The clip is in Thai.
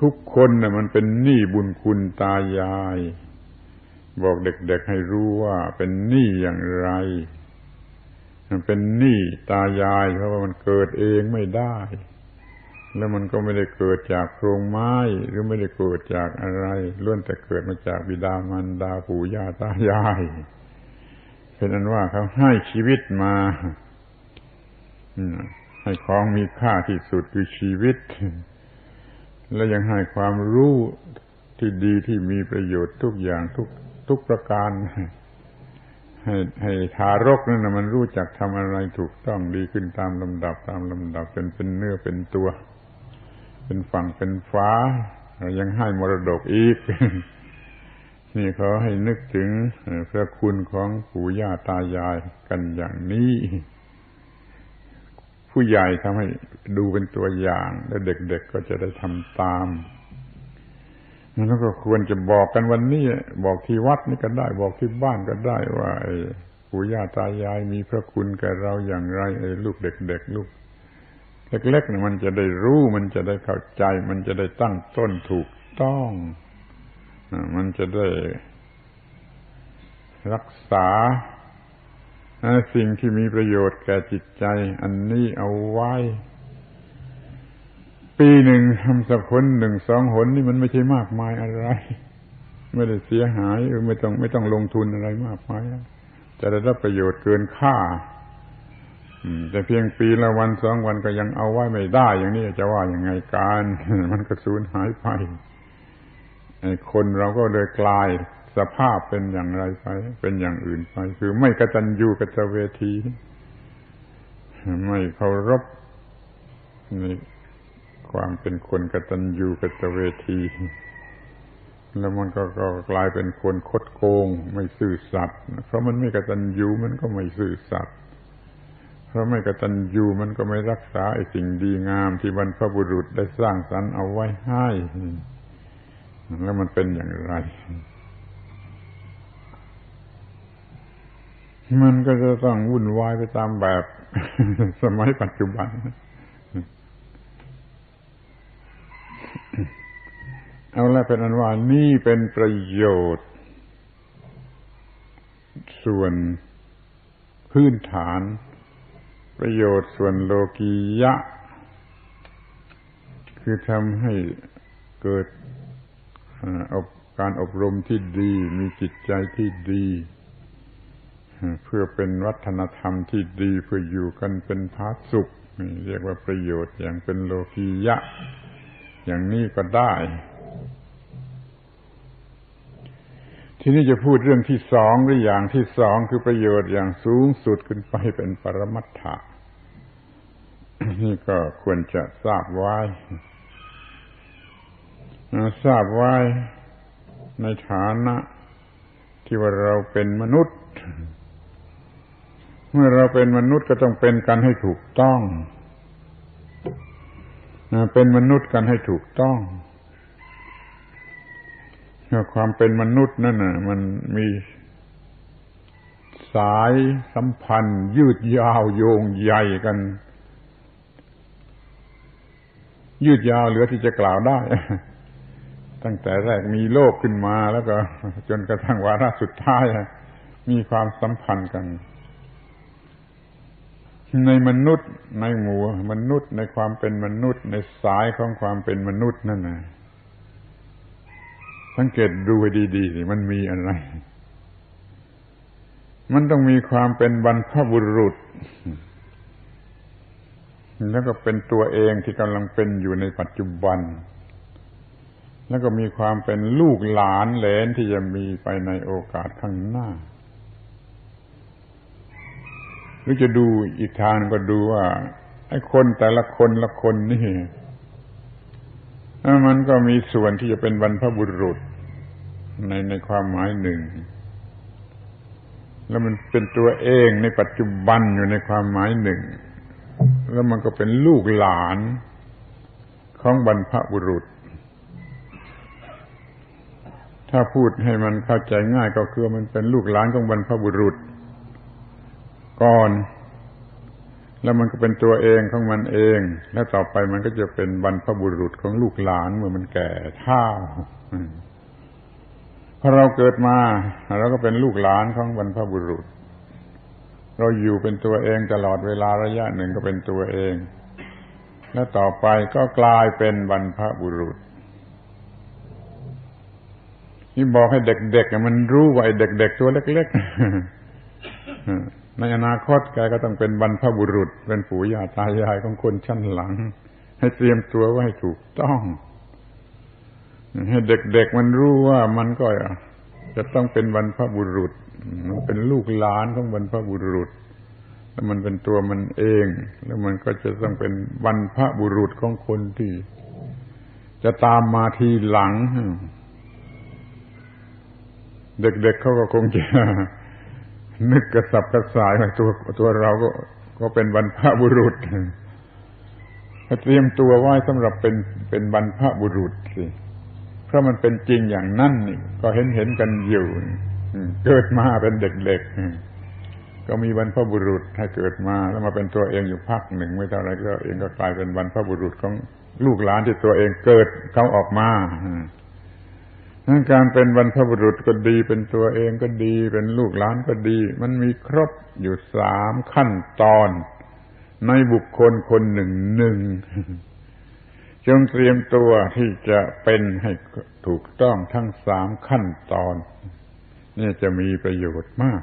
ทุกคนน่ะมันเป็นหนี้บุญคุณตายาย บอกเด็กๆให้รู้ว่าเป็นหนี้อย่างไร มันเป็นหนี้ตายายเพราะว่ามันเกิดเองไม่ได้ แล้วมันก็ไม่ได้เกิดจากโครงไม้หรือไม่ได้เกิดจากอะไรล้วนแต่เกิดมาจากบิดามารดาปู่ย่าตายาย เป็นอันว่าเขาให้ชีวิตมาให้ของมีค่าที่สุดคือชีวิต และยังให้ความรู้ที่ดีที่มีประโยชน์ทุกอย่างทุกทุกประการ ให้ให้ทารกนั่นนะมันรู้จักทำอะไรถูกต้องดีขึ้นตามลำดับตามลำดับจนเป็นเนื้อเป็นตัว เป็นฝั่งเป็นฟ้ายังให้มรดกอีก นี่เขาให้นึกถึงพระคุณของปู่ย่าตายายกันอย่างนี้ ผู้ใหญ่ทำให้ดูเป็นตัวอย่าง แล้วเด็กๆก็จะได้ทำตามแล้วก็ควรจะบอกกันวันนี้บอกที่วัดนี่ก็ได้ บอกที่บ้านก็ได้ว่าไอ้ปู่ย่าตายายมีพระคุณแก่เราอย่างไรไอ้ลูกเด็ก ๆ ลูก เล็กๆเนี่ยมันจะได้รู้มันจะได้เข้าใจ มันจะได้ตั้งต้นถูกต้องมันจะได้รักษา สิ่งที่มีประโยชน์แก่จิตใจ อันนี้เอาไว้ ปีหนึ่งทำสักคนหนึ่งสองหนนี่มันไม่ใช่มากมายอะไร ไม่ได้เสียหายหรือไม่ต้องไม่ต้องลงทุนอะไรมากมายจะได้รับประโยชน์เกินค่าแต่เพียงปีละวันสองวันก็ยังเอาไว้ไม่ได้ อย่างนี้จะว่าอย่างไงการ มันก็สูญหายไปคนเราก็เลยกลาย สภาพเป็นอย่างไรไป เป็นอย่างอื่นไป คือไม่กระตัญญูกตเวที ไม่เคารพในความเป็นคนกระตัญญูกตเวที แล้วมันก็ก็กลายเป็นคนคดโกง ไม่ซื่อสัตย์เพราะมันไม่กระตัญญูมันก็ไม่ซื่อสัตย์เพราะไม่กระตัญญูมันก็ไม่รักษาไอ้สิ่งดีงามที่บรรพบุรุษได้สร้างสรรค์เอาไว้ให้ แล้วมันเป็นอย่างไร มันก็จะต้องวุ่นวายไปตามแบบสมัยปัจจุบัน เอาละเป็นอันว่านี่เป็นประโยชน์ ส่วนพื้นฐาน ประโยชน์ส่วนโลกียะ คือทำให้เกิดการอบรมที่ดี มีจิตใจที่ดี เพื่อเป็นวัฒนธรรมที่ดีเพื่ออยู่กันเป็นพาสุขเรียกว่าประโยชน์อย่างเป็นโลกียะ อย่างนี้ก็ได้ ทีนี้จะพูดเรื่องที่สองหรืออย่างที่สองคือประโยชน์อย่างสูงสุดขึ้นไปเป็นปรมัตถะนี่ก็ควรจะทราบไว้ทราบไว้ในฐานะที่ว่าเราเป็นมนุษย์ เมื่อเราเป็นมนุษย์ก็ต้องเป็นกันให้ถูกต้องเป็นมนุษย์กันให้ถูกต้องความเป็นมนุษย์นั่นน่ะ มันมีสายสัมพันธ์ ยืดยาวโยงใหญ่กัน ยืดยาวเหลือที่จะกล่าวได้ ตั้งแต่แรกมีโลกขึ้นมาแล้วก็ จนกระทั่งวาระสุดท้าย มีความสัมพันธ์กัน ในมนุษย์ในหมู่มนุษย์ในความเป็นมนุษย์ ในสายของความเป็นมนุษย์นั่นนะสังเกตดูให้ดีๆสิมันมีอะไร มันต้องมีความเป็นบรรพบุรุษ แล้วก็เป็นตัวเองที่กำลังเป็นอยู่ในปัจจุบัน แล้วก็มีความเป็นลูกหลานเหลนที่จะมีไปในโอกาสข้างหน้า รือจะดูอีกทางก็ดูว่าไอ้คนแต่ละคนละคนนี่มันก็มีส่วนที่จะเป็นบรรพบุรุษ ในในความหมายหนึ่ง แล้วมันเป็นตัวเองในปัจจุบันอยู่ในความหมายหนึ่ง แล้วมันก็เป็นลูกหลานของบรรพบุรุษ ถ้าพูดให้มันเข้าใจง่ายก็คือมันเป็นลูกหลานของบรรพบุรุษ ก่อน แล้วมันก็เป็นตัวเองของมันเอง แล้วต่อไปมันก็จะเป็นบรรพบุรุษของลูกหลานเมื่อมันแก่เท่าพอเราเกิดมาเราก็เป็นลูกหลานของบรรพบุรุษ เราอยู่เป็นตัวเองตลอดเวลาระยะหนึ่งก็เป็นตัวเอง แล้วต่อไปก็กลายเป็นบรรพบุรุษนี่บอกให้เด็กๆมันรู้ว่าไอ้เด็ก ๆ ตัวเล็ก ๆ ในอนาคตแกก็ต้องเป็นบรรพบุรุษ เป็นปู่ย่าตายายของคนชั้นหลัง ให้เตรียมตัวไว้ให้ถูกต้อง ให้เด็กๆมันรู้ว่ามันก็จะต้องเป็นบรรพบุรุษ มันเป็นลูกหลานของบรรพบุรุษ แล้วมันเป็นตัวมันเอง แล้วมันก็จะต้องเป็นบรรพบุรุษของคนที่ จะตามมาทีหลัง เด็กๆเขาก็คงจะ นึกกระสับกระส่ายว่าตัวตัวเราก็ก็เป็นบรรพบุรุษเตรียมตัวไว้สำหรับเป็นเป็นบรรพบุรุษสิเพราะมันเป็นจริงอย่างนั้นนี่ก็เห็นเห็นกันอยู่เกิดมาเป็นเด็กๆก็มีบรรพบุรุษให้เกิดมา แล้วมาเป็นตัวเองอยู่พักหนึ่งไม่เท่าไรก็เองก็กลายเป็นบรรพบุรุษของลูกหลานที่ตัวเองเกิดเขาออกมา การเป็นบรรพบุรุษก็ดี เป็นตัวเองก็ดี เป็นลูกหลานก็ดี มันมีครบอยู่สามขั้นตอน ในบุคคลคนหนึ่งหนึ่งจงเตรียมตัวที่จะเป็นให้ถูกต้องทั้งสามขั้นตอน นี่จะมีประโยชน์มาก